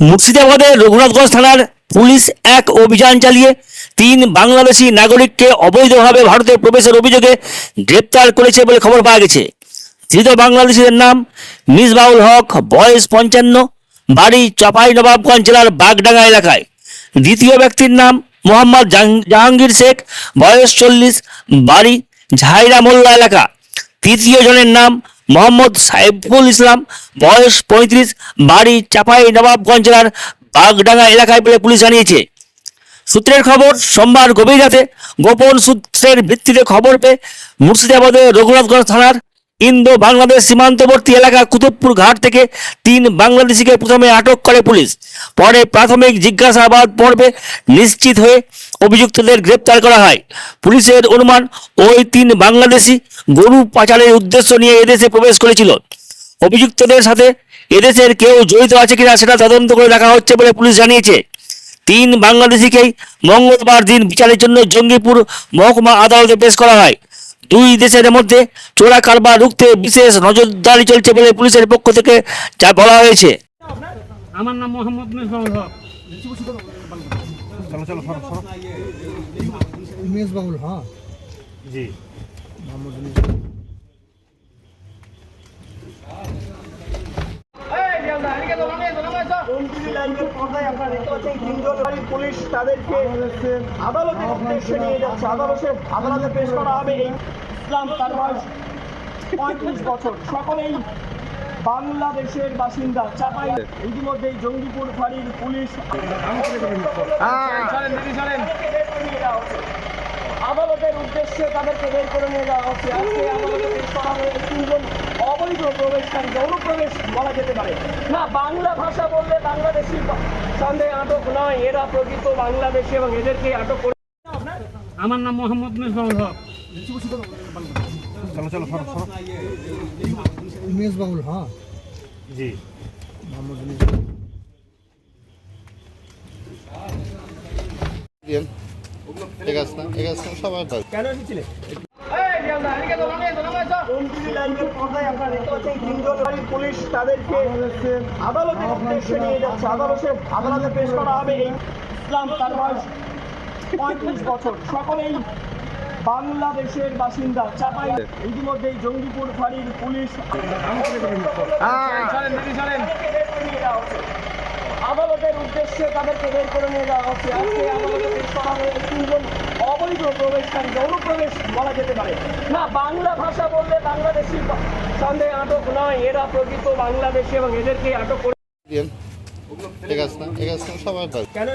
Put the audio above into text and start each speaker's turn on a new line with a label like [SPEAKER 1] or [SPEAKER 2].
[SPEAKER 1] মুর্শিদাবাদের রঘুনাথগঞ্জ থানার পুলিশ এক অভিযান চালিয়ে তিন বাংলাদেশি নাগরিককে অবৈধভাবে ভারতে প্রবেশের অভিযোগে গ্রেপ্তার করেছে বলে খবর পাওয়া গেছে। ধৃত বাংলাদেশিদের নাম মিসবাউল হক, বয়স পঞ্চান্ন, বাড়ি চাপাই নবাবগঞ্জ জেলার বাগডাঙ্গা এলাকায়। দ্বিতীয় ব্যক্তির নাম মোহাম্মদ জাহাঙ্গীর শেখ, বয়স চল্লিশ, বাড়ি ঝাইরা মোল্লা এলাকা। তৃতীয় জনের নাম মোহাম্মদ সাইফুল ইসলাম, বয়স পঁয়ত্রিশ, বাড়ি চাপাই, নবাবগঞ্জ জেলার বাগডাঙ্গা এলাকায় বলে পুলিশ জানিয়েছে। সূত্রের খবর, সোমবার গভীর রাতে গোপন সূত্রের ভিত্তিতে খবর পেয়ে মুর্শিদাবাদের রঘুনাথগঞ্জ থানার ইন্দো বাংলাদেশ সীমান্তবর্তী এলাকা কুতুবপুর ঘাট থেকে তিন বাংলাদেশিকে প্রথমে আটক করে পুলিশ। পরে প্রাথমিক জিজ্ঞাসাবাদ পর্বে নিশ্চিত হয়ে অভিযুক্তদের গ্রেপ্তার করা হয়। পুলিশের অনুমান, ওই তিন বাংলাদেশি গরু পাচারের উদ্দেশ্য নিয়ে এদেশে প্রবেশ করেছিল। অভিযুক্তদের সাথে এদেশের কেউ জড়িত আছে কিনা সেটা তদন্ত করে দেখা হচ্ছে বলে পুলিশ জানিয়েছে। তিন বাংলাদেশিকেই মঙ্গলবার দিন বিচারের জন্য জঙ্গিপুর মহকুমা আদালতে পেশ করা হয়। দুই দেশের মধ্যে চোরা কারবার রুখতে বিশেষ নজরদারি চলছে বলে পুলিশের পক্ষ থেকে যা বলা হয়েছে।
[SPEAKER 2] আমার নাম মোহাম্মদ হক।
[SPEAKER 3] চলো চলো মেজবাউল
[SPEAKER 2] হক
[SPEAKER 4] জি তাদেরকে আদালতের নিয়ে যাচ্ছে। আদালতে আদালতে পেশ করা হবে ইসলাম তার পঁয়ত্রিশ বছর। সকলেই বাংলাদেশের বাসিন্দা, চাপাই ইতিমধ্যেই জঙ্গিপুর ফাঁড়ির পুলিশ আদালতের উদ্দেশ্যে তাদেরকে বের করে নিয়ে যাওয়া হচ্ছে। প্রবেশকারীকে অনুপ্রবেশ বলা যেতে পারে। না বাংলা ভাষা বললে বাংলাদেশি সন্দেহে আটক নয় এরা প্রকৃত বাংলাদেশি এবং এদেরকে আটক করে
[SPEAKER 2] আমার নাম মোহাম্মদ মিসবাউল হক।
[SPEAKER 3] উমেশ বাবুল হ্যাঁ
[SPEAKER 2] জি।
[SPEAKER 5] ঠিক আছে না ঠিক
[SPEAKER 4] এসেছিলে পুলিশ তাদেরকে আদালতের উদ্দেশ্যে নিয়ে যাচ্ছে। আদালতে আদালতে পেশ করা হবে। ইসলাম তার পঁয়ত্রিশ বছর। সকলেই বাংলাদেশের বাসিন্দা। চাপাই ইতিমধ্যেই জঙ্গিপুর ফাঁড়ির পুলিশ আদালতের উদ্দেশ্যে তাদেরকে বের করে নিয়ে যাওয়া হচ্ছে। তিনজন অবৈধ প্রবেশকারী অনুপ্রবেশ বলা যেতে পারে। না বাংলা ভাষা বললে বাংলাদেশি সন্দেহে আটক নয়। এরা প্রকৃত বাংলাদেশি এবং এদেরকে আটক করে কেন